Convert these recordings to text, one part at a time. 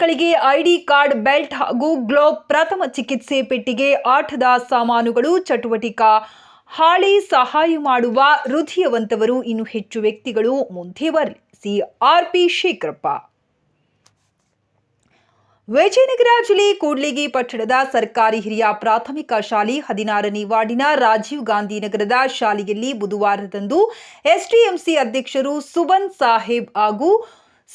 ಮಕ್ಕಳಿಗೆ ID card, belt ಹಾಗೂ globe ಪ್ರಥಮ ಚಿಕಿತ್ಸೆ ಪೆಟ್ಟಿಗೆ, ಆಟದ ಸಾಮಾನುಗಳು, ಚಟುವಟಿಕಾ, ಹಾಳಿ ಸಹಾಯ ಮಾಡುವ ಹೃದಯವಂತವರು, ಇನ್ನು ಹೆಚ್ಚು ವ್ಯಕ್ತಿಗಳು ಮುಂದೆ ಬರಲಿ. C R P Shekharappa. Vijayanagara ಜಿಲ್ಲೆ ಕೂಡ್ಲಿಗಿ ಪಟ್ಟಣದ ಸರ್ಕಾರಿ ಹಿರಿಯ ಪ್ರಾಥಮಿಕ ಶಾಲೆ ಹದಿನಾರನೇ ವಾರ್ಡಿನ ರಾಜೀವ್ ಗಾಂಧಿ ನಗರದ ಶಾಲೆಯಲ್ಲಿ ಬುಧವಾರದಂದು ಎಸ್ಡಿಎಂಸಿ ಅಧ್ಯಕ್ಷರು ಸುಬನ್ ಸಾಹೇಬ್ ಹಾಗೂ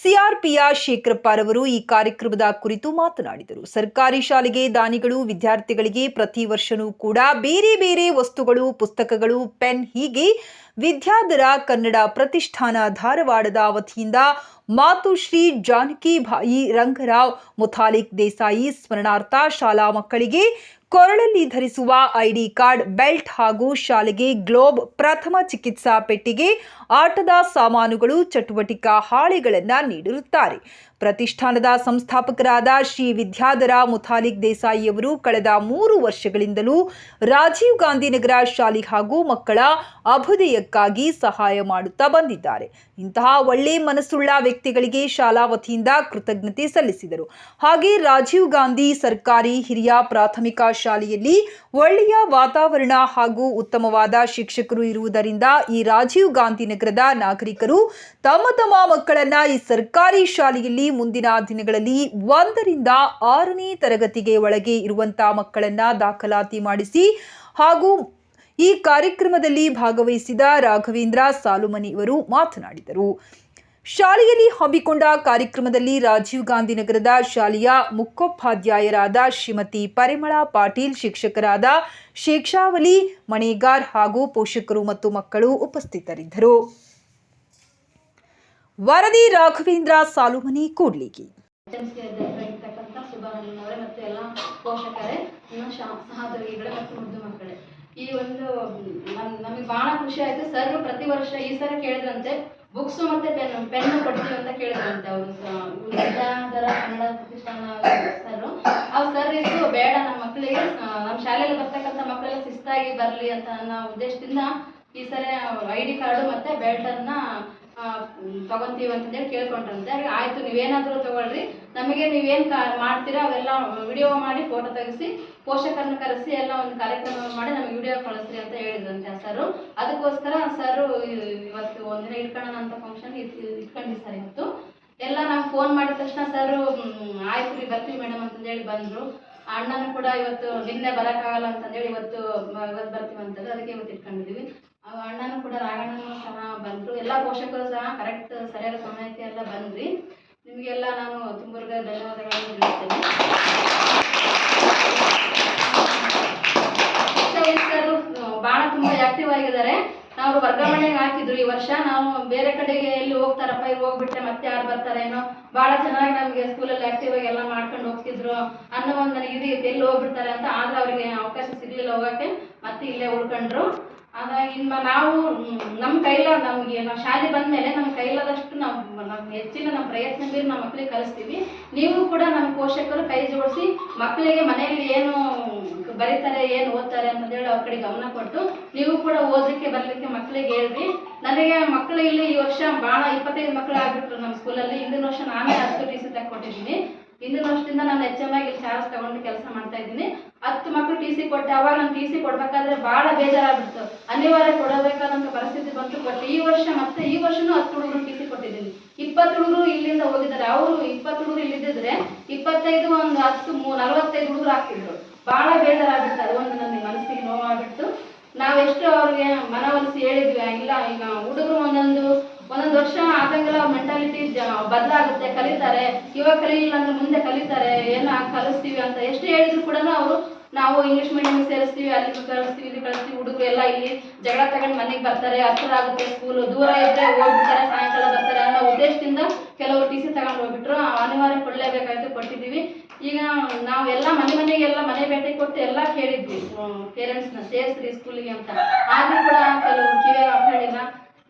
ಸಿಆರ್ಪಿಯ ಶೇಖರಪ್ಪರವರು ಈ ಕಾರ್ಯಕ್ರಮದ ಕುರಿತು ಮಾತನಾಡಿದರು. ಸರ್ಕಾರಿ ಶಾಲೆಗೆ ದಾನಿಗಳು, ವಿದ್ಯಾರ್ಥಿಗಳಿಗೆ ಪ್ರತಿ ವರ್ಷವೂ ಕೂಡ ಬೇರೆ ಬೇರೆ ವಸ್ತುಗಳು, ಪುಸ್ತಕಗಳು, ಪೆನ್ ಹೀಗೆ ವಿದ್ಯಾಧರ ಕನ್ನಡ ಪ್ರತಿಷ್ಠಾನ ಧಾರವಾಡದ ವತಿಯಿಂದ ಮಾತುಶ್ರೀ ಜಾನಕಿಬಾಯಿ ರಂಗರಾವ್, ಮುಥಾಲಿಕ್ ದೇಸಾಯಿ ಸ್ಮರಣಾರ್ಥ ಶಾಲಾ ಮಕ್ಕಳಿಗೆ ಕೊರಳಲ್ಲಿ ಧರಿಸುವ ಐಡಿ ಕಾರ್ಡ್, ಬೆಲ್ಟ್ ಹಾಗೂ ಶಾಲೆಗೆ ಗ್ಲೋಬ್ ಪ್ರಥಮ ಚಿಕಿತ್ಸಾ ಪೆಟ್ಟಿಗೆ, ಆಟದ ಸಾಮಾನುಗಳು, ಚಟುವಟಿಕಾ ಹಾಳೆಗಳನ್ನು ನೀಡಿರುತ್ತಾರೆ. ಪ್ರತಿಷ್ಠಾನದ ಸಂಸ್ಥಾಪಕರಾದ ಶ್ರೀ ವಿದ್ಯಾಧರ ಮುಥಾಲಿಕ್ ದೇಸಾಯಿಯವರು ಕಳೆದ ಮೂರು ವರ್ಷಗಳಿಂದಲೂ ರಾಜೀವ್ ಗಾಂಧಿ ನಗರ ಶಾಲೆ ಹಾಗೂ ಮಕ್ಕಳ ಅಭ್ಯುದಯಕ್ಕಾಗಿ ಸಹಾಯ ಮಾಡುತ್ತಾ ಬಂದಿದ್ದಾರೆ. ಇಂತಹ ಒಳ್ಳೆ ಮನಸ್ಸುಳ್ಳ ವ್ಯಕ್ತಿಗಳಿಗೆ ಶಾಲಾ ವತಿಯಿಂದ ಕೃತಜ್ಞತೆ ಸಲ್ಲಿಸಿದರು. ಹಾಗೆ ರಾಜೀವ್ ಗಾಂಧಿ ಸರ್ಕಾರಿ ಹಿರಿಯ ಪ್ರಾಥಮಿಕ ಶಾಲೆಯಲ್ಲಿ ಒಳ್ಳೆಯ ವಾತಾವರಣ ಹಾಗೂ ಉತ್ತಮವಾದ ಶಿಕ್ಷಕರು ಇರುವುದರಿಂದ ಈ ರಾಜೀವ್ ಗಾಂಧಿ ನಗರದ ನಾಗರಿಕರು ತಮ್ಮ ತಮ್ಮ ಮಕ್ಕಳನ್ನ ಈ ಸರ್ಕಾರಿ ಶಾಲೆಯಲ್ಲಿ ಮುಂದಿನ ದಿನಗಳಲ್ಲಿ ಒಂದರಿಂದ ಆರನೇ ತರಗತಿಗೆ ಒಳಗೆ ಇರುವಂತಹ ಮಕ್ಕಳನ್ನ ದಾಖಲಾತಿ ಮಾಡಿಸಿ ಹಾಗೂ ಈ ಕಾರ್ಯಕ್ರಮದಲ್ಲಿ ಭಾಗವಹಿಸಿದ ರಾಘವೇಂದ್ರ ಸಾಲುಮನಿ ಇವರು ಮಾತನಾಡಿದರು. ಶಾಲೆಯಲ್ಲಿ ಹಮ್ಮಿಕೊಂಡ ಕಾರ್ಯಕ್ರಮದಲ್ಲಿ ರಾಜೀವ್ ಗಾಂಧಿ ನಗರದ ಶಾಲೆಯ ಮುಖ್ಯೋಪಾಧ್ಯಾಯರಾದ ಶ್ರೀಮತಿ ಪರಿಮಳ ಪಾಟೀಲ್ ಶಿಕ್ಷಕರಾದ ಶೇಕ್ಷಾವಲಿ ಮಣೇಗಾರ್ ಹಾಗೂ ಪೋಷಕರು ಮತ್ತು ಮಕ್ಕಳು ಉಪಸ್ಥಿತರಿದ್ದರು. ವರದಿ ರಾಘವೇಂದ್ರ ಸಾಲುಮನಿ ಕೂಡ್ಲಿಗಿ. ಮತ್ತು ಮತ್ತು ಮುದ್ದು ಈ ಒಂದು, ನಮ್- ನಮಗೆ ಬಹಳ ಖುಷಿ ಆಯ್ತು. ಸರ್ ಪ್ರತಿ ವರ್ಷ ಈ ಸಲ ಕೇಳಿದ್ರಂತೆ. ಬುಕ್ಸು ಮತ್ತೆ ಪೆನ್ ಪೆನ್ ಕೊಡ್ತೀವಿ ಅಂತ ಕೇಳಿದ್ರಂತೆ ಅವರು ವಿದ್ಯಾಧರ ಕನ್ನಡ ಪ್ರತಿಷ್ಠಾನ ಸರ್. ಅವ್ರು ಸರ್ ಇದ್ದು ಬೇಡ ನಮ್ಮ ಮಕ್ಕಳಿಗೆ ನಮ್ಮ ಶಾಲೆಯಲ್ಲಿ ಬರ್ತಕ್ಕಂಥ ಮಕ್ಕಳೆಲ್ಲ ಶಿಸ್ತಾಗಿ ಬರಲಿ ಅಂತ ಅನ್ನೋ ಉದ್ದೇಶದಿಂದ ಈ ಸರಿ ಐ ಡಿ ಕಾರ್ಡು ಮತ್ತೆ ಬೆಲ್ಟನ್ನು ತಗೊಂತೀವಿ ಅಂತಂದೇಳಿ ಕೇಳ್ಕೊಂಡ್ರಂತೆ ಆಯ್ತು, ನೀವೇನಾದರೂ ತಗೊಳ್ರಿ. ನಮಗೆ ನೀವೇನು ಕಾ, ಮಾಡ್ತೀರಾ ಅವೆಲ್ಲ ವಿಡಿಯೋ ಮಾಡಿ ಫೋಟೋ ತೆಗೆಸಿ, ಪೋಷಕರನ್ನ ಕರೆಸಿ ಎಲ್ಲ ಒಂದು ಕಾರ್ಯಕ್ರಮ ಮಾಡಿ ನಮಗೆ ವಿಡಿಯೋ ಕಳಿಸ್ರಿ ಅಂತ ಹೇಳಿದ್ರಂತೆ ಸರ್. ಅದಕ್ಕೋಸ್ಕರ ಸರ್ ಇವತ್ತು ಒಂದಿನ ಇಟ್ಕೊಳ್ಳೋಣ ಅಂತ ಫಂಕ್ಷನ್ ಇಟ್ಕೊಂಡಿದ್ದಾರೆ ಸರ್ ಇವತ್ತು. ಎಲ್ಲ ನಾವು ಫೋನ್ ಮಾಡಿದ ತಕ್ಷಣ ಸರ್ ಆಯ್ತು ರೀ ಬರ್ತೀವಿ ಮೇಡಮ್ ಅಂತಂದೇಳಿ ಬಂದರು. ಅಣ್ಣನೂ ಕೂಡ ಇವತ್ತು ನಿನ್ನೆ ಬರೋಕ್ಕಾಗಲ್ಲ ಅಂತಂದೇಳಿ ಇವತ್ತು ಇವತ್ತು ಬರ್ತೀವಿ ಅಂತಂದ್ರೆ ಅದಕ್ಕೆ ಇವತ್ತು ಇಟ್ಕೊಂಡಿದ್ದೀವಿ ಅಣ್ಣನೂ ಕೂಡ ರಾಘಣ್ಣನೂ ಸಹ ಬಂದರು. ಎಲ್ಲ ಪೋಷಕರು ಸಹ ಕರೆಕ್ಟ್ ಸರಿಯಾದ ಸಮಯಕ್ಕೆ ಎಲ್ಲ ಬಂದ್ರಿ. ನಿಮಗೆಲ್ಲ ನಾನು ತುಂಬರ್ಗ ಧನ್ಯವಾದಗಳನ್ನು ತಿಳಿಸ್ತೇನೆ. ಬಹಳ ತುಂಬ ಆಕ್ಟಿವ್ ಆಗಿದ್ದಾರೆ. ನಾವು ವರ್ಗಾವಣೆಗೆ ಹಾಕಿದ್ರು ಈ ವರ್ಷ. ನಾವು ಬೇರೆ ಕಡೆಗೆ ಎಲ್ಲಿ ಹೋಗ್ತಾರಪ್ಪ ಇಲ್ಲಿ ಹೋಗ್ಬಿಟ್ಟೆ ಮತ್ತೆ ಯಾರು ಬರ್ತಾರೇನೋ ಭಾಳ ಚೆನ್ನಾಗಿ ನಮಗೆ ಸ್ಕೂಲಲ್ಲಿ ಆಕ್ಟಿವ್ ಆಗಿ ಎಲ್ಲ ಮಾಡ್ಕೊಂಡು ಹೋಗ್ತಿದ್ರು. ಅನ್ನೋ ಒಂದು ನನಗೆ ಇದು ಎಲ್ಲಿ ಹೋಗ್ಬಿಡ್ತಾರೆ ಅಂತ ಆದ್ರೆ ಅವರಿಗೆ ಅವಕಾಶ ಸಿಗಲಿಲ್ಲ ಹೋಗೋಕ್ಕೆ. ಮತ್ತೆ ಇಲ್ಲೇ ಉಳ್ಕೊಂಡ್ರು. ಇನ್ನು ನಾವು, ನಮ್ಮ ಕೈಲ ನಮಗೆ ನಾವು ಶಾಲೆ ಬಂದ ಮೇಲೆ ನಮ್ಮ ಕೈಲಾದಷ್ಟು ನಾವು ನಮ್ಮ ಹೆಚ್ಚಿನ ನಮ್ಮ ಪ್ರಯತ್ನ ಮೀರಿ ನಮ್ಮ ಮಕ್ಕಳಿಗೆ ಕಲಿಸ್ತೀವಿ. ನೀವು ಕೂಡ ನಮ್ಮ ಪೋಷಕರು ಕೈ ಜೋಡಿಸಿ ಮಕ್ಕಳಿಗೆ ಮನೆಯಲ್ಲಿ ಏನು ಬರೀತಾರೆ, ಏನು ಓದ್ತಾರೆ ಅಂತಂದೇಳಿ ಅವ್ರ ಕಡೆ ಗಮನ ಕೊಟ್ಟು ನೀವು ಕೂಡ ಓದಲಿಕ್ಕೆ ಬರಲಿಕ್ಕೆ ಮಕ್ಕಳಿಗೆ ಹೇಳ್ರಿ. ನನಗೆ ಮಕ್ಕಳು ಇಲ್ಲಿ ಈ ವರ್ಷ ಭಾಳ ಇಪ್ಪತ್ತೈದು ಮಕ್ಕಳು ಆಗಿಬಿಟ್ರು ನಮ್ಮ ಸ್ಕೂಲಲ್ಲಿ ಹಿಂದಿನ ವರ್ಷ ನಾನೇ ಹತ್ತು ಸಿ ಕೊಟ್ಟಿದ್ದೀನಿ ಹಿಂದಿನ ವರ್ಷದಿಂದ ನಾನು ಎಚ್ ಎಂ ಆಗಿ ಚಾರ್ಜ್ ತಗೊಂಡು ಕೆಲಸ ಮಾಡ್ತಾ ಇದ್ದೀನಿ. ಹತ್ತು ಮಕ್ಕಳು ಟಿ ಸಿ ಕೊಟ್ಟೆ, ಅವಾಗ ನಾನು ಟಿ ಸಿ ಕೊಡ್ಬೇಕಾದ್ರೆ ಭಾಳ ಬೇಜಾರಾಗ್ಬಿಡ್ತು. ಅನಿವಾರ್ಯ ಕೊಡಬೇಕಾದಂಥ ಪರಿಸ್ಥಿತಿ ಬಂತು ಕೊಟ್ಟು ಈ ವರ್ಷ ಮತ್ತೆ ಈ ವರ್ಷನೂ ಹತ್ತು ಹುಡುಗರು ಟಿ ಸಿ ಕೊಟ್ಟಿದ್ದೀನಿ. ಇಪ್ಪತ್ತು ಹುಡುಗರು ಇಲ್ಲಿಂದ ಹೋಗಿದ್ದಾರೆ. ಅವರು ಇಪ್ಪತ್ತು ಹುಡುಗರು ಇಲ್ಲಿದ್ದಿದ್ರೆ ಇಪ್ಪತ್ತೈದು ಒಂದು ಹತ್ತು ಮೂ, ನಲವತ್ತೈದು ಹುಡುಗರು ಹಾಕ್ತಿದ್ರು ಭಾಳ ಬೇಜಾರಾಗ್ಬಿಡ್ತು. ಅದು ಒಂದು ನನ್ನ ಮನಸ್ಸಿಗೆ ನೋವಾಗ್ಬಿಡ್ತು. ನಾವೆಷ್ಟು ಅವ್ರಿಗೆ ಮನವೊಲಿಸಿ ಹೇಳಿದ್ವಿ ಇಲ್ಲ, ಈಗ ಹುಡುಗರು ಒಂದೊಂದು ಒಂದೊಂದು ವರ್ಷ ಆದಂಗೆಲ್ಲ ಮೆಂಟಾಲಿಟಿ ಬದಲಾಗುತ್ತೆ, ಕಲಿತಾರೆ. ಇವಾಗ ಕಲಿಲಿಲ್ಲ ಅಂದ್ರೆ ಮುಂದೆ ಕಲಿತಾರೆ. ಏನು ಕಲಿಸ್ತೀವಿ ಅಂತ ಎಷ್ಟು ಹೇಳಿದ್ರು ಕೂಡ ಅವರು ನಾವು ಇಂಗ್ಲಿಷ್ ಮೀಡಿಯಂ ಸೇರಿಸ್ತೀವಿ, ಅಲ್ಲಿ ಕಳಿಸ್ತೀವಿ, ಇಲ್ಲಿ ಕಳಿಸ್ತೀವಿ, ಹುಡುಗರು ಎಲ್ಲ ಇಲ್ಲಿ ಜಗಳ ತಗೊಂಡು ಮನೆಗೆ ಬರ್ತಾರೆ, ಹತ್ರ ಆಗುತ್ತೆ ಸ್ಕೂಲ್ ದೂರ ಇದ್ರೆ ಹೋಗ್ಬಿಡ್ತಾರೆ, ಸಾಯಂಕಾಲ ಬರ್ತಾರೆ ಅನ್ನೋ ಉದ್ದೇಶದಿಂದ ಕೆಲವರು ಟಿ ಸಿ ತಗೊಂಡು ಹೋಗ್ಬಿಟ್ರು. ಅನಿವಾರ್ಯ ಕೊಡಲೇಬೇಕಾಯ್ತು ಕೊಟ್ಟಿದ್ದೀವಿ. ಈಗ ನಾವು ಎಲ್ಲ ಮನೆ ಮನೆಗೆಲ್ಲ ಮನೆ ಭೇಟಿ ಕೊಟ್ಟು ಎಲ್ಲ ಕೇಳಿದ್ವಿ. ಪೇರೆಂಟ್ಸ್ನ ಸೇರಿಸ್ರಿ ಸ್ಕೂಲಿಗೆ ಅಂತ. ಆದ್ರೂ ಕೂಡ ಕೆಲವರು ಕಿವಿಯಾಗ ಹೇಳಿಲ್ಲ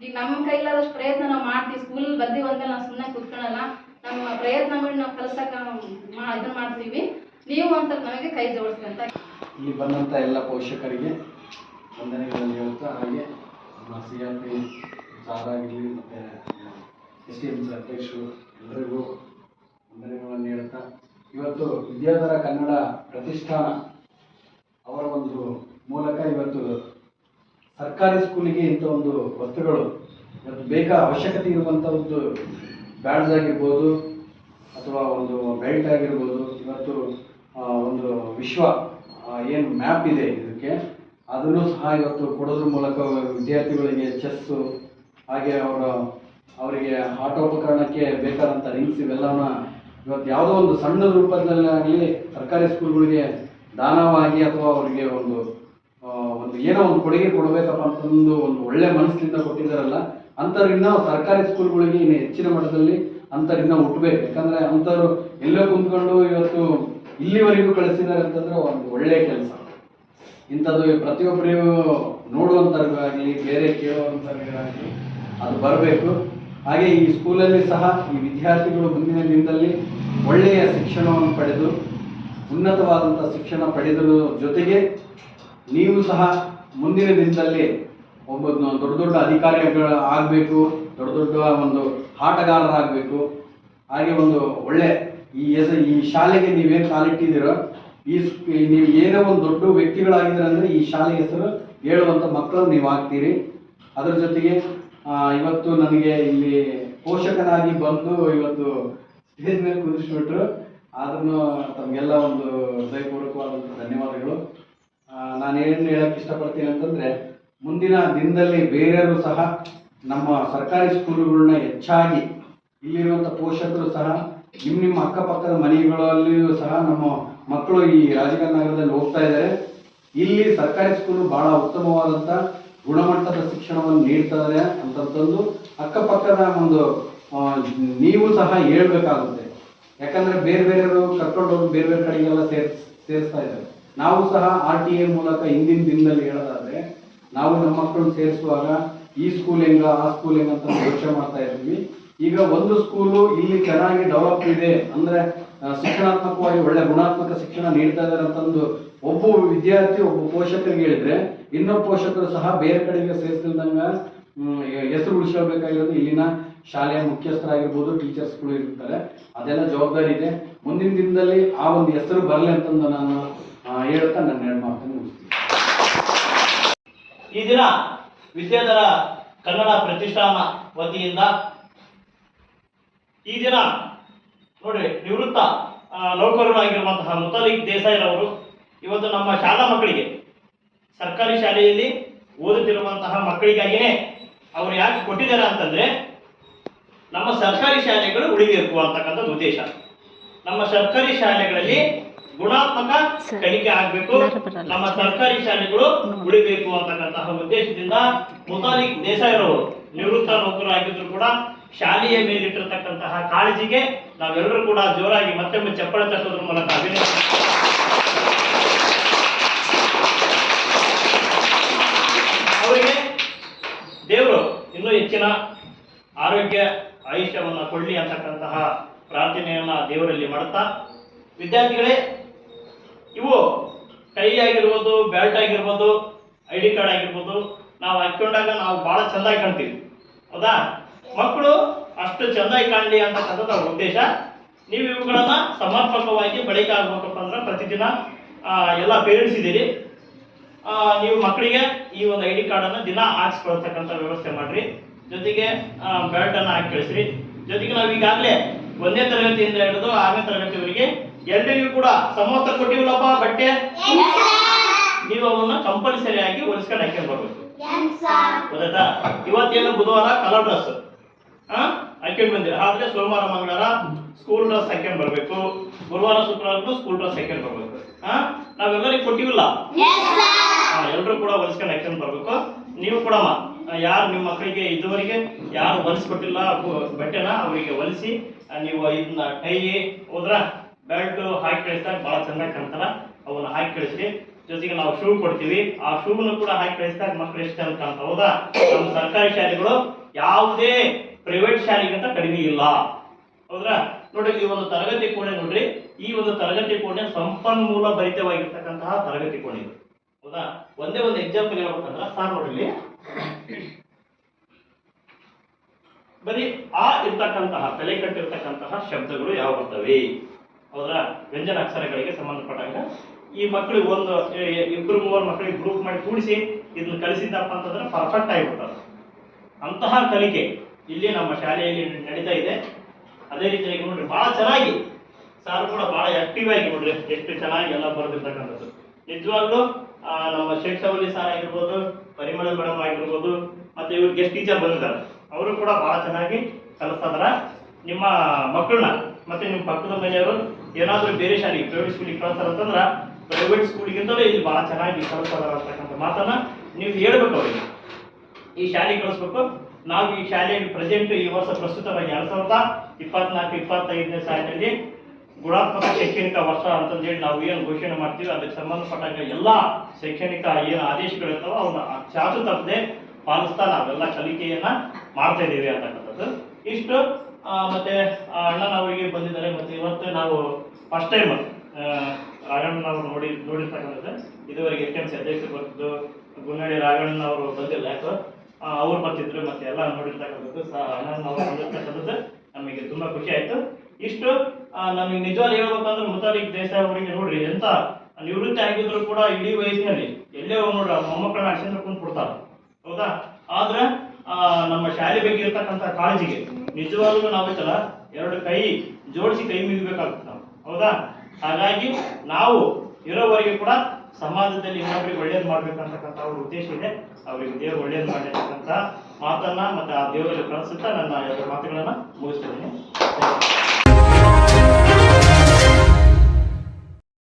ಈಗ ನಮ್ಮ ಕೈಲಾದಷ್ಟು ಪ್ರಯತ್ನ ನಾವು ಮಾಡ್ತೀವಿ. ಸ್ಕೂಲ್ ಬಂದೀವಿ ನಾವು ಸುಮ್ಮನೆ ಕೂತ್ಕೊಳ್ಳಲ್ಲ ನಮ್ಮ ಪ್ರಯತ್ನ ಮಾಡಿ ನಾವು ಕಲ್ಸಕ್ಕೆ ಇದನ್ನ ಮಾಡ್ತೀವಿ. ನೀವು ಒಂದು ನಮಗೆ ಕೈ ಜೋಡಿಸ್ಕೊಂತ ಇಲ್ಲಿ ಬಂದಂಥ ಎಲ್ಲ ಪೋಷಕರಿಗೆ ವಂದನೆಗಳನ್ನು ಹೇಳ್ತಾ ಹಾಗೆ ನಮ್ಮ ಸಿ ಆರ್ ಪಿ ಸಾರ್ ಆಗಿರಲಿ ಮತ್ತು ಎಸ್ ಡಿ ಎಂ ಸಿ ಅಧ್ಯಕ್ಷರು ಎಲ್ಲರಿಗೂ ವಂದನೆಗಳನ್ನು ಹೇಳ್ತಾ ಇವತ್ತು ವಿದ್ಯಾಧರ ಕನ್ನಡ ಪ್ರತಿಷ್ಠಾನ ಅವರ ಒಂದು ಮೂಲಕ ಇವತ್ತು ಸರ್ಕಾರಿ ಸ್ಕೂಲಿಗೆ ಇಂಥ ಒಂದು ವಸ್ತುಗಳು ಇವತ್ತು ಬೇಕಾ ಅವಶ್ಯಕತೆ ಇರುವಂಥ ಒಂದು ಬ್ಯಾಡ್ಸ್ ಆಗಿರ್ಬೋದು ಅಥವಾ ಒಂದು ಬೆಲ್ಟ್ ಆಗಿರ್ಬೋದು ಇವತ್ತು ಒಂದು ವಿಶ್ವ ಏನು ಮ್ಯಾಪ್ ಇದೆ ಇದಕ್ಕೆ, ಅದನ್ನು ಸಹ ಇವತ್ತು ಕೊಡೋದ್ರ ಮೂಲಕ ವಿದ್ಯಾರ್ಥಿಗಳಿಗೆ ಚೆಸ್ಸು, ಹಾಗೆ ಅವರ, ಅವರಿಗೆ ಆಟೋಪಕರಣಕ್ಕೆ ಬೇಕಾದಂಥ ರಿಂಗ್ಸ್ ಇವೆಲ್ಲವನ್ನ ಇವತ್ತು ಯಾವುದೋ ಒಂದು ಸಣ್ಣ ರೂಪದಲ್ಲಾಗಲಿ ಸರ್ಕಾರಿ ಸ್ಕೂಲ್ಗಳಿಗೆ ದಾನವಾಗಿ ಅಥವಾ ಅವರಿಗೆ ಒಂದು ಒಂದು ಏನೋ ಒಂದು ಕೊಡುಗೆ ಕೊಡಬೇಕಪ್ಪ ಅಂತ ಒಂದು ಒಳ್ಳೆ ಮನಸ್ಸಿನಿಂದ ಕೊಟ್ಟಿದ್ದಾರಲ್ಲ ಅಂಥವ್ರಿಂದ ಸರ್ಕಾರಿ ಸ್ಕೂಲ್ಗಳಿಗೆ ಇನ್ನು ಹೆಚ್ಚಿನ ಮಟ್ಟದಲ್ಲಿ ಅಂಥವ್ರಿಂದ ಹುಟ್ಟಬೇಕು ಯಾಕಂದ್ರೆ ಅಂಥವ್ರು ಎಲ್ಲೋ ಕುಂತ್ಕೊಂಡು ಇವತ್ತು ಇಲ್ಲಿವರೆಗೂ ಕಳಿಸಿದ್ದಾರೆ ಅಂತಂದ್ರೆ ಒಂದು ಒಳ್ಳೆಯ ಕೆಲಸ. ಇಂಥದ್ದು ಪ್ರತಿಯೊಬ್ಬರಿಗೂ ನೋಡುವಂಥವ್ರಿಗಾಗಲಿ, ಬೇರೆ ಕೇಳುವಂಥವ್ರಿಗಾಗಲಿ ಅದು ಬರಬೇಕು. ಹಾಗೆ ಈ ಸ್ಕೂಲಲ್ಲಿ ಸಹ ಈ ವಿದ್ಯಾರ್ಥಿಗಳು ಮುಂದಿನ ದಿನದಲ್ಲಿ ಒಳ್ಳೆಯ ಶಿಕ್ಷಣವನ್ನು ಪಡೆದು, ಉನ್ನತವಾದಂಥ ಶಿಕ್ಷಣ ಪಡೆದರ ಜೊತೆಗೆ ನೀವು ಸಹ ಮುಂದಿನ ದಿನದಲ್ಲಿ ಒಬ್ಬ ದೊಡ್ಡ ದೊಡ್ಡ ಅಧಿಕಾರಿಗಳ ಆಗಬೇಕು, ದೊಡ್ಡ ದೊಡ್ಡ ಒಂದು ಆಟಗಾರರಾಗಬೇಕು. ಹಾಗೆ ಒಂದು ಒಳ್ಳೆ ಈ ಎಸ್ ಈ ಶಾಲೆಗೆ ನೀವೇನು ಕಾಲಿಟ್ಟಿದ್ದೀರೋ ಈ ನೀವು ಏನೋ ಒಂದು ದೊಡ್ಡ ವ್ಯಕ್ತಿಗಳಾಗಿದ್ದೀರ ಅಂದರೆ ಈ ಶಾಲೆ ಹೆಸರು ಹೇಳುವಂಥ ಮಕ್ಕಳು ನೀವು ಆಗ್ತೀರಿ. ಅದರ ಜೊತೆಗೆ ಇವತ್ತು ನನಗೆ ಇಲ್ಲಿ ಪೋಷಕನಾಗಿ ಬಂದು ಇವತ್ತು ಸ್ಟೇಜ್ ಮೇಲೆ ಕುದಿಸ್ಬಿಟ್ರು ಅದನ್ನು ತಮಗೆಲ್ಲ ಒಂದು ಹೃದಯಪೂರ್ವಕವಾದಂಥ ಧನ್ಯವಾದಗಳು. ನಾನು ಏನು ಹೇಳಕ್ಕೆ ಇಷ್ಟಪಡ್ತೀನಿ ಅಂತಂದರೆ, ಮುಂದಿನ ದಿನದಲ್ಲಿ ಬೇರೆಯವರು ಸಹ ನಮ್ಮ ಸರ್ಕಾರಿ ಸ್ಕೂಲುಗಳನ್ನ ಹೆಚ್ಚಾಗಿ ಇಲ್ಲಿರುವಂಥ ಪೋಷಕರು ಸಹ ನಿಮ್ಮ ನಿಮ್ಮ ಅಕ್ಕಪಕ್ಕದ ಮನೆಗಳಲ್ಲಿಯೂ ಸಹ ನಮ್ಮ ಮಕ್ಕಳು ಈ ರಾಜಕಾರಣ ನಗರದಲ್ಲಿ ಹೋಗ್ತಾ ಇದ್ದಾರೆ. ಇಲ್ಲಿ ಸರ್ಕಾರಿ ಸ್ಕೂಲು ಬಹಳ ಉತ್ತಮವಾದಂಥ ಗುಣಮಟ್ಟದ ಶಿಕ್ಷಣವನ್ನು ನೀಡ್ತಾರೆ ಅಂತಂತಂದು ಅಕ್ಕಪಕ್ಕದ ಒಂದು ನೀವು ಸಹ ಹೇಳ್ಬೇಕಾಗುತ್ತೆ. ಯಾಕಂದ್ರೆ ಬೇರೆ ಬೇರೆಯವರು ಕರ್ಕೊಂಡು ಹೋಗಿ ಬೇರೆ ಬೇರೆ ಕಡೆಗೆಲ್ಲ ಸೇರ್ ಸೇರಿಸ್ತಾ ಇದ್ದಾರೆ. ನಾವು ಸಹ ಆರ್ ಟಿ ಎ ಮೂಲಕ ಹಿಂದಿನ ದಿನದಲ್ಲಿ ಹೇಳೋದಾದ್ರೆ, ನಾವು ನಮ್ಮ ಮಕ್ಕಳನ್ನ ಸೇರಿಸುವಾಗ ಈ ಸ್ಕೂಲ್ ಹೆಂಗ, ಆ ಸ್ಕೂಲ್ ಹೆಂಗ ಅಂತ ಯೋಚನೆ ಮಾಡ್ತಾ ಇದ್ವಿ. ಈಗ ಒಂದು ಸ್ಕೂಲು ಇಲ್ಲಿ ಚೆನ್ನಾಗಿ ಡೆವಲಪ್ ಇದೆ ಅಂದ್ರೆ ಶಿಕ್ಷಣಾತ್ಮಕವಾಗಿ ಒಳ್ಳೆ ಗುಣಾತ್ಮಕ ಶಿಕ್ಷಣ ನೀಡ್ತಾ ಇದ್ದಾರೆ ಅಂತಂದು ಒಬ್ಬ ವಿದ್ಯಾರ್ಥಿ, ಒಬ್ಬ ಪೋಷಕರಿಗೆ ಹೇಳಿದ್ರೆ, ಇನ್ನೊಬ್ಬ ಪೋಷಕರು ಸಹ ಬೇರೆ ಕಡೆಗೆ ಸೇರಿಸಿದಂಗ ಹೆಸರು ಉಳಿಸ್ಕೊಳ್ಬೇಕಾಗಿರೋದು ಇಲ್ಲಿನ ಶಾಲೆಯ ಮುಖ್ಯಸ್ಥರಾಗಿರ್ಬೋದು ಟೀಚರ್ಸ್ಗಳು ಇರ್ತಾರೆ. ಅದೆಲ್ಲ ಜವಾಬ್ದಾರಿ ಇದೆ. ಮುಂದಿನ ದಿನದಲ್ಲಿ ಆ ಒಂದು ಹೆಸರು ಬರಲಿ ಅಂತಂದು ನಾನು ಹೇಳ್ತಾ ನನ್ನ ಎರಡು ಈ ದಿನ ವಿದ್ಯಾಧರ ಕನ್ನಡ ಪ್ರತಿಷ್ಠಾನ ವತಿಯಿಂದ ಈ ದಿನ ನೋಡ್ರಿ ನಿವೃತ್ತ ನೌಕರರಾಗಿರುವಂತಹ ಮುತಾಲಿಕ್ ದೇಸಾಯಿರವರು ಇವತ್ತು ನಮ್ಮ ಶಾಲಾ ಮಕ್ಕಳಿಗೆ ಸರ್ಕಾರಿ ಶಾಲೆಯಲ್ಲಿ ಓದುತ್ತಿರುವಂತಹ ಮಕ್ಕಳಿಗಾಗಿನೇ ಅವರು ಯಾಕೆ ಕೊಟ್ಟಿದ್ದಾರೆ ಅಂತಂದ್ರೆ ನಮ್ಮ ಸರ್ಕಾರಿ ಶಾಲೆಗಳು ಉಳಿಬೇಕು ಅಂತಕ್ಕಂಥದ್ದು ಉದ್ದೇಶ. ನಮ್ಮ ಸರ್ಕಾರಿ ಶಾಲೆಗಳಲ್ಲಿ ಗುಣಾತ್ಮಕ ಕಲಿಕೆ ಆಗಬೇಕು. ನಮ್ಮ ಸರ್ಕಾರಿ ಶಾಲೆಗಳು ಉಳಿಬೇಕು ಅಂತಕ್ಕಂತಹ ಉದ್ದೇಶದಿಂದ ಮುತಾಲಿಕ್ ದೇಸಾಯಿರವರು ನಿವೃತ್ತ ನೌಕರರಾಗಿದ್ರು ಕೂಡ ಶಾಲೆಯ ಮೇಲಿಟ್ಟಿರತಕ್ಕಂತಹ ಕಾಳಜಿಗೆ ನಾವೆಲ್ಲರೂ ಕೂಡ ಜೋರಾಗಿ ಮತ್ತೊಮ್ಮೆ ಚಪ್ಪಳ ತಟ್ಟೋದ್ರ ಮೂಲಕ ಅಭಿನಯ ಅವರಿಗೆ ದೇವರು ಇನ್ನೂ ಹೆಚ್ಚಿನ ಆರೋಗ್ಯ ಆಯುಷ್ಯವನ್ನು ಕೊಡಲಿ ಅಂತಕ್ಕಂತಹ ಪ್ರಾರ್ಥನೆಯನ್ನ ದೇವರಲ್ಲಿ ಮಾಡುತ್ತಾ. ವಿದ್ಯಾರ್ಥಿಗಳೇ ಇವು ಕೈ ಆಗಿರ್ಬೋದು, ಬೆಲ್ಟ್ ಆಗಿರ್ಬೋದು ಐ ಡಿ ಕಾರ್ಡ್ ಆಗಿರ್ಬೋದು, ನಾವು ಹಾಕೊಂಡಾಗ ನಾವು ಭಾಳ ಚೆಂದಾಗಿ ಕಾಣ್ತೀವಿ. ಹೌದಾ? ಮಕ್ಕಳು ಅಷ್ಟು ಚೆಂದಾಗಿ ಕಾಣಲಿ ಅಂತಕ್ಕಂಥದ್ದು ಉದ್ದೇಶ. ನೀವು ಇವುಗಳನ್ನ ಸಮರ್ಪಕವಾಗಿ ಬಳಕೆ ಆಗ್ಬೇಕಪ್ಪ ಅಂದ್ರೆ ಪ್ರತಿದಿನ ಎಲ್ಲ ಪೇರೆಂಟ್ಸ್ ಇದ್ದೀರಿ ನೀವು ಮಕ್ಕಳಿಗೆ ಈ ಒಂದು ಐ ಡಿ ಕಾರ್ಡನ್ನು ದಿನ ಹಾಕ್ಸ್ಕೊಳ್ತಕ್ಕಂಥ ವ್ಯವಸ್ಥೆ ಮಾಡ್ರಿ. ಜೊತೆಗೆ ಬೆಲ್ಟನ್ನು ಹಾಕಿ ಕಳಿಸ್ರಿ. ಜೊತೆಗೆ ನಾವು ಈಗಾಗಲೇ ಒಂದನೇ ತರಗತಿಯಿಂದ ಹಿಡಿದು ಆರನೇ ತರಗತಿವರೆಗೆ ಎಲ್ಲರಿಗೂ ಕೂಡ ಸಮವಸ್ತ್ರ ಕೊಟ್ಟಿವಲ್ಲಪ್ಪ, ಬಟ್ಟೆ? ನೀವು ಅವನ್ನ ಕಂಪಲ್ಸರಿ ಆಗಿ ಹೊಲಿಸ್ಕೊಂಡು ಹಾಕೊಂಡು ಬರ್ಬೇಕು. ಗೊತ್ತಾಯ್ತಾ? ಇವತ್ತೇನು ಬುಧವಾರ ಕಲರ್ ಡ್ರೆಸ್ ಹಾಕೊಂಡು ಬಂದಿರ? ಆದ್ರೆ ಸೋಮವಾರ, ಮಂಗಳವಾರ ಸ್ಕೂಲ್ ಡ್ರೆಸ್ ಹಾಕೊಂಡು ಬರ್ಬೇಕು. ಗುರುವಾರ ಶುಕ್ರವಾರಕ್ಕೂ ಸ್ಕೂಲ್ ಡ್ರೆಸ್ ಹಾಕೊಂಡು ಬರ್ಬೇಕು. ಹಾ ನಾವೆಲ್ಲರಿಗೂ ಕೊಟ್ಟಿವಿಲ್ಲ? ಎಲ್ಲರೂ ಕೂಡ ಹೊಲಿಸ್ಕೊಂಡು ಹಾಕೊಂಡು ಬರ್ಬೇಕು. ನೀವು ಕೂಡ ಯಾರು ನಿಮ್ಮ ಮಕ್ಕಳಿಗೆ ಇದುವರೆಗೆ ಯಾರು ಹೊಲಿಸ್ಕೊಟ್ಟಿಲ್ಲ ಬಟ್ಟೆನ ಅವರಿಗೆ ಹೊಲಿಸಿ ನೀವು ಇದನ್ನ ಟೈ ಹೋದ್ರ? ಬೆಲ್ಟ್ ಹಾಕಿ ಕಳಿಸಿದಾಗ ಬಹಳ ಚೆನ್ನಾಗಿ ಕಾಣ್ತಾರ ಅವನ್ನ ಹಾಕಿ ಕಳಿಸ್ರಿ. ಜೊತೆಗೆ ನಾವು ಶೂ ಕೊಡ್ತೀವಿ. ಆ ಶೂವನ್ನು ಕೂಡ ಹಾಕಿ ಕಳಿಸಿದಾಗ ಮಕ್ಕಳು ಎಷ್ಟು ಚಂದ ಕಾಣ್ತಾವ, ಹೌದಾ? ನಮ್ಮ ಸರ್ಕಾರಿ ಶಾಲೆಗಳು ಯಾವುದೇ ಪ್ರೈವೇಟ್ ಶಾಲೆಗಿಂತ ಕಡಿಮೆ ಇಲ್ಲ. ಹೌದ್ರಾ? ನೋಡಿ, ಈ ಒಂದು ತರಗತಿ ಕೋಣೆ ನೋಡ್ರಿ. ಈ ಒಂದು ತರಗತಿ ಕೋಣೆ ಸಂಪನ್ಮೂಲ ಭರಿತವಾಗಿರ್ತಕ್ಕಂತಹ ತರಗತಿ ಕೋಣೆ ಹೌದಾ? ಒಂದೇ ಒಂದು ಎಕ್ಸಾಂಪಲ್ ಹೇಳ್ಬೇಕಂದ್ರ ಸಾರ್ ನೋಡ್ರಿ. ಬರೀ ಆ ಇರ್ತಕ್ಕಂತಹ ತಲೆ ಕಟ್ಟಿರ್ತಕ್ಕಂತಹ ಶಬ್ದಗಳು ಯಾವ ಬರ್ತವೆ? ಹೌದಾ ವ್ಯಂಜನ ಅಕ್ಷರಗಳಿಗೆ ಸಂಬಂಧಪಟ್ಟಂಗ ಈ ಮಕ್ಕಳಿಗೆ ಒಂದು ಇಬ್ಬರು ಮೂವರು ಮಕ್ಕಳಿಗೆ ಗ್ರೂಪ್ ಮಾಡಿ ಕೂಡಿಸಿ ಇದನ್ನ ಕಲಿಸಿದ್ದಪ್ಪ ಅಂತಂದ್ರೆ ಪರ್ಫೆಕ್ಟ್ ಆಗಿಬಿಡ್ತಾರೆ. ಅಂತಹ ಕಲಿಕೆ ಇಲ್ಲಿ ನಮ್ಮ ಶಾಲೆಯಲ್ಲಿ ನಡೀತಾ ಇದೆ. ಅದೇ ರೀತಿಯಾಗಿ ನೋಡ್ರಿ ಬಹಳ ಚೆನ್ನಾಗಿ, ಸಾರ್ ಕೂಡ ಬಹಳ ಆಕ್ಟಿವ್ ಆಗಿ ನೋಡ್ರಿ, ಎಷ್ಟು ಚೆನ್ನಾಗಿ ಎಲ್ಲ ಬರೆದಿರ್ತಕ್ಕಂಥದ್ದು. ನಿಜವಾಗ್ಲೂ ನಮ್ಮ ಶೇಕ್ಷವಲ್ಲಿ ಸಾರ್ ಆಗಿರ್ಬೋದು, ಪರಿಮಳ ಮೇಡಮ್ ಆಗಿರ್ಬೋದು, ಮತ್ತೆ ಇವ್ರು ಗೆಸ್ಟ್ ಟೀಚರ್ ಬಂದಿದ್ದಾರೆ. ಅವರು ಕೂಡ ಬಹಳ ಚೆನ್ನಾಗಿ ಕಲಿಸ್ತಾ ನಿಮ್ಮ ಮಕ್ಕಳನ್ನ, ಮತ್ತೆ ನಿಮ್ಮ ಪಕ್ಕದ ಮನೆಯವರು ಏನಾದ್ರೂ ಬೇರೆ ಶಾಲೆಗೆ ಪ್ರೈವೇಟ್ ಸ್ಕೂಲಿಗೆ ಕಳಿಸ್ತಾರ ಅಂತಂದ್ರ ಪ್ರೈವೇಟ್ ಸ್ಕೂಲಿಗಿಂತಲೂ ಇಲ್ಲಿ ಬಹಳ ಚೆನ್ನಾಗಿ ಕಳಿಸ್ತಾರ ಅಂತಕ್ಕಂಥ ಮಾತನ್ನ ನೀವು ಹೇಳ್ಬೇಕು ಅವರಿಗೆ. ಈ ಶಾಲೆಗೆ ಕಳಿಸ್ಬೇಕು. ನಾವು ಈ ಶಾಲೆಯಲ್ಲಿ ಪ್ರೆಸೆಂಟ್ ಈ ವರ್ಷ ಪ್ರಸ್ತುತವಾಗಿ ಎರಡ್ ಸಾವಿರದ ಇಪ್ಪತ್ನಾಲ್ಕು, ಇಪ್ಪತ್ತೈದನೇ ಸಾಲಿನಲ್ಲಿ ಗುಣಾತ್ಮಕ ಶೈಕ್ಷಣಿಕ ವರ್ಷ ಅಂತಂದೇಳಿ ನಾವು ಏನು ಘೋಷಣೆ ಮಾಡ್ತೀವಿ, ಅದಕ್ಕೆ ಸಂಬಂಧಪಟ್ಟಾಗ ಎಲ್ಲ ಶೈಕ್ಷಣಿಕ ಏನು ಆದೇಶಗಳಿರ್ತಾವೋ ಅವನ್ನ ಚಾಚು ತಪ್ಪದೆ ಪಾಲಿಸ್ತಾ ನಾವೆಲ್ಲ ಕಲಿಕೆಯನ್ನ ಮಾಡ್ತಾ ಇದ್ದೀವಿ ಅಂತಕ್ಕಂಥದ್ದು. ಇಷ್ಟು ಮತ್ತೆ ಅಣ್ಣನವರಿಗೆ ಬಂದಿದ್ದಾರೆ, ಮತ್ತೆ ಇವತ್ತು ನಾವು ಫಸ್ಟ್ ಟೈಮ್ ರಾಘಣ್ಣನವರು ನೋಡಿ, ನೋಡಿರ್ತಕ್ಕಂಥದ್ದು. ಇದುವರೆಗೆ ಎಸ್ ಎಂ ಸಿ ಅಧ್ಯಕ್ಷರು ಬರ್ತಿದ್ದು ಗುನ್ನಡಿ ರಾಘಣ್ಣನವರು ಬಂದಿಲ್ಲ, ಯಾಕೋ? ಅವ್ರು ಬರ್ತಿದ್ರು, ಮತ್ತೆ ಎಲ್ಲ ನೋಡಿರ್ತಕ್ಕಂಥದ್ದು. ಸಹ ಅಣ್ಣನ ಅವರು ಬಂದಿರ್ತಕ್ಕಂಥದ್ದು ನಮಗೆ ತುಂಬಾ ಖುಷಿ ಆಯ್ತು. ಇಷ್ಟು ನಮಗೆ ನಿಜವಾಗಿ ಹೇಳ್ಬೇಕಂದ್ರೆ ಮುತಾಲಿಕ್ ದೇಸಾಯಿ ಅವರಿಗೆ ನೋಡ್ರಿ, ಎಂತ ನಿವೃತ್ತಿ ಆಗಿದ್ರು ಕೂಡ ಇಡೀ ವಯಸ್ಸಿನಲ್ಲಿ ಎಲ್ಲೇ ಹೋಗಿ ನೋಡ್ರಿ ಅವ್ರ ಮೊಮ್ಮಕ್ಕಳನ್ನ ಅಕ್ಷರ ಕುಂತ್ ಕೊಡ್ತಾರೆ ಹೌದಾ? ಆದ್ರೆ ನಮ್ಮ ಶಾಲೆ ಬಗ್ಗೆ ಇರ್ತಕ್ಕಂಥ ಕಾಳಜಿಗೆ ನಿಜವಾಗ್ಲೂ ನಾವಿತ್ತಲ್ಲ ಎರಡು ಕೈ ಜೋಡಿಸಿ ಕೈ ಮುಗಿಬೇಕಾಗುತ್ತೆ ನಾವು ಹೌದಾ? ಹಾಗಾಗಿ ನಾವು ಇರೋವರೆಗೆ ಕೂಡ ಸಮಾಜದಲ್ಲಿ ಇನ್ನೊಬ್ಬರಿಗೆ ಒಳ್ಳೇದು ಮಾಡ್ಬೇಕಂತಕ್ಕಂಥ ಅವ್ರ ಉದ್ದೇಶ ಇದೆ. ಅವರಿಗೆ ದೇವರು ಒಳ್ಳೇದು ಮಾಡಿರ್ತಕ್ಕಂಥ ಮಾತನ್ನ ಮತ್ತೆ ಆ ದೇವರಲ್ಲಿ ಕಳಿಸುತ್ತಾ ನನ್ನ ಎರಡು ಮಾತುಗಳನ್ನ ಮುಗಿಸ್ತಿದ್ದೀನಿ